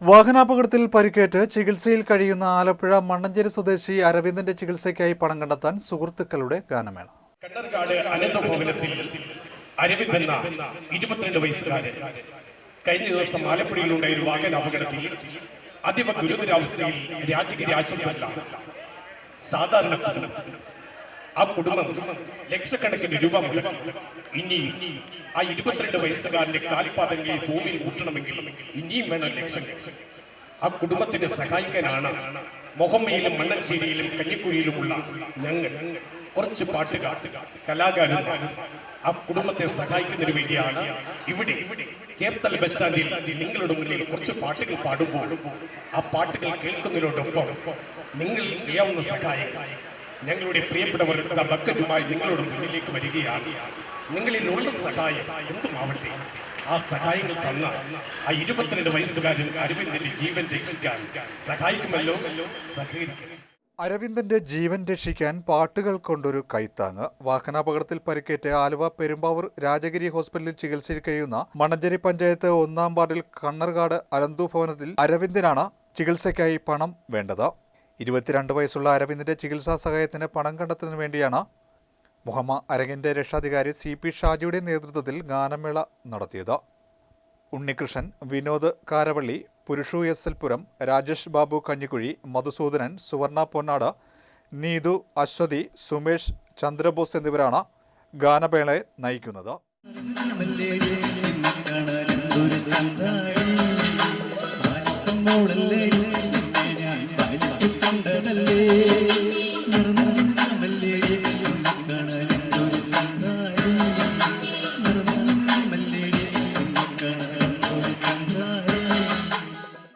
വാഹനാപകടത്തിൽ പരിക്കേറ്റ് ചികിത്സയിൽ കഴിയുന്ന ആലപ്പുഴ മണ്ണഞ്ചേരി സ്വദേശി അരവിന്ദന്റെ ചികിത്സയ്ക്കായി പണം കണ്ടെത്താൻ സുഹൃത്തുക്കളുടെ ഗാനമേള കണ്ടർകാട് അനന്തഭവനത്തിൽ അരവിന്ദ് എന്ന ഇരുപത്തിരണ്ട് വയസ്സുകാരൻ കഴിഞ്ഞ ദിവസം ആലപ്പുഴയിലുണ്ടായ ഒരു വാഹന അപകടത്തിൽ അതീവ ഗുരുതരാവസ്ഥയിൽ രാജഗിരി ആശുപത്രിയിലാണ് സാധാരണ. ആ കുടുംബം ലക്ഷക്കണക്കിന് രൂപ ഇനി ആ ഇരുപത്തിരണ്ട് വയസ്സുകാരന്റെ കാൽപാദങ്ങളിൽ ഭൂമിയിൽ കൂട്ടണമെങ്കിൽ ഇനിയും വേണം ലക്ഷം ആ കുടുംബത്തിനെ സഹായിക്കാനാണ് മൊഹമ്മയിലും മണ്ണഞ്ചേരിയിലും കഞ്ഞിക്കുഴിയിലുമുള്ള ഞങ്ങൾ. കുറച്ച് പാട്ടുകാർ കലാകാരന്മാർ ആ കുടുംബത്തെ സഹായിക്കുന്നതിന് വേണ്ടിയാണ് ഇവിടെ ചേർത്തല ബസ് സ്റ്റാൻഡിൽ നിങ്ങളുടെ മുന്നിൽ കുറച്ച് പാട്ടുകൾ പാടുമ്പോൾ ആ പാട്ടുകൾ കേൾക്കുന്നതിനോടൊപ്പം നിങ്ങൾ ചെയ്യാവുന്ന സഹായം ഞങ്ങളുടെ പ്രിയപ്പെട്ടവർ ഇതാ ബക്കറ്റുമായി നിങ്ങളുടെ മുന്നിലേക്ക് വരികയാണ്. നിങ്ങളിലുള്ള സഹായം എന്തുമാവട്ടെ? ആ സഹായങ്ങൾ തന്ന ആ ഇരുപത്തിരണ്ട് വയസ്സുകാരൻ അരവിന്ദന്റെ ജീവൻ രക്ഷിക്കാൻ സഹായിക്കുമല്ലോ? സഹകരിക്കും. അരവിന്ദന്റെ ജീവൻ രക്ഷിക്കാൻ പാട്ടുകൾ കൊണ്ടൊരു കൈത്താങ്ങ്. വാഹനാപകടത്തിൽ പരിക്കേറ്റ് ആലുവ പെരുമ്പാവൂർ രാജഗിരി ഹോസ്പിറ്റലിൽ ചികിത്സയിൽ കഴിയുന്ന മണഞ്ചേരി പഞ്ചായത്ത് ഒന്നാം വാർഡിൽ കണ്ണർകാട് അരന്തു ഭവനത്തിൽ അരവിന്ദനാണ് ചികിത്സയ്ക്കായി പണം വേണ്ടത്. ഇരുപത്തിരണ്ട് വയസ്സുള്ള അരവിന്ദിന്റെ ചികിത്സാ സഹായത്തിന് പണം കണ്ടെത്തുന്നതിന് വേണ്ടിയാണ് മുഹമ്മ അരങ്ങിന്റെ രക്ഷാധികാരി സി പി ഷാജിയുടെ നേതൃത്വത്തിൽ ഗാനമേള നടത്തിയത്. ഉണ്ണികൃഷ്ണൻ വിനോദ് കാരവള്ളി പുരുഷു എസ് എൽ പുരം രാജേഷ് ബാബു കഞ്ഞിക്കുഴി മധുസൂദനൻ സുവർണ പൊന്നാട് നീതു അശ്വതി സുമേഷ് ചന്ദ്രബോസ് എന്നിവരാണ് ഗാനമേളയെ നയിക്കുന്നത്.